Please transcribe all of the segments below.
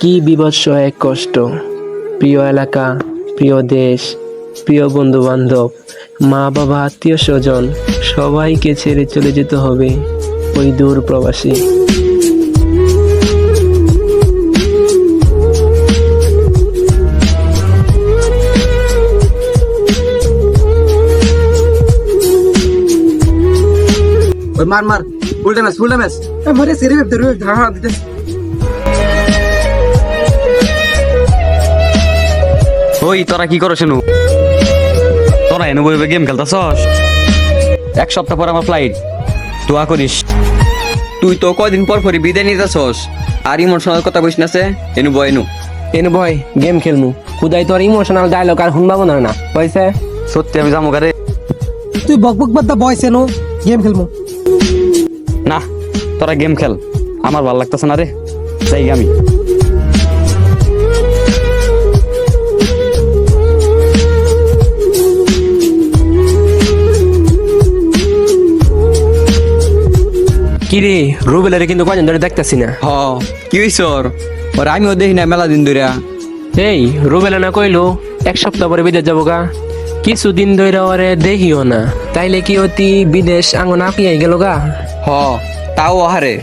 কি বিভৎস এক কষ্ট। প্রিয় এলাকা, প্রিয় দেশ, প্রিয় বন্ধু বান্ধব মা বাবা, আত্মীয় স্বজন, সবাইকে ছেড়ে চলে যেতে হবে ওই দূর প্রবাসী। মার মার, উল্টা ম্যাচ উল্টা ম্যাচ মারে সিরে ভেবে ধরে হ্যাঁ ওই তোরা কি করো শুনু? তোরা এনে বইবে গেম খেলতাছস? এক সপ্তাহ পর আমার ফ্লাইট দোয়া করিস। তুই তো কয়দিন পর পরই বিদায় নিতেছস আর ইমোশনাল কথা কইস না সে? এনু বয় এনু। এনে ভয় গেম খেলমু। খুদাই তোর ইমোশনাল ডায়লগ আর শুনবাবো না না। পয়সা সত্যি আমি যাব গারে তুই বক বক বাদ বয়স এনো। গেম খেলব না তোরা গেম খেল। আমার ভালো লাগতেছে না রে। যাই গে কিরে রুবেলের কিন্তু কয়জন ধরে দেখতেছি না। হ কি হইছ ওর ওর আমিও দেখি না মেলা দিন ধরে এই রুবেলা না কইলো এক সপ্তাহ পরে বিদেশ যাব গা। কিছুদিন ধরে ওরে দেখিও না তাইলে কি অতি বিদেশ আঙন আপিয়াই গেল গা? হ তাও আহারে।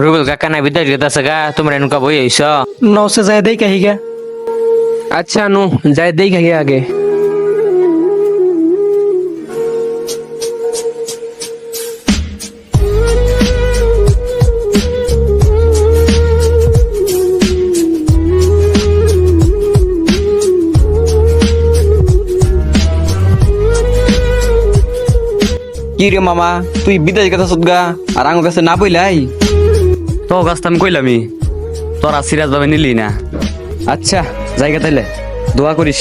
রুবেল কাকা না বিদায় গেতাছে গা তোমরা এনুকা বই আইস। নসে যায় দেই গে আচ্ছা নু যাই দেখে গে আগে। কি রে মামা? তুই বিদেশ গেছ গা আর আঙুল কাছে না বইলাই তো গাছ আমি কইলামি তোরা সিরাজ ভাবে নিলি না। আচ্ছা জায়গা তাইলে দোয়া করিস।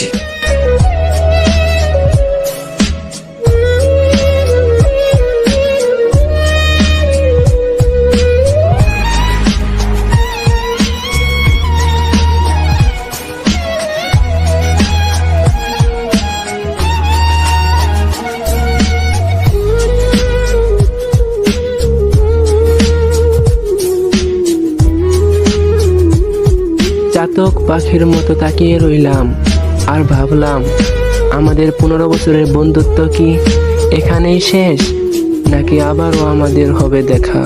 চাতক পাখির মতো তাকিয়ে রইলাম আর ভাবলাম, আমাদের পনেরো বছরের বন্ধুত্ব কি এখানেই শেষ, নাকি আবারও আমাদের হবে দেখা?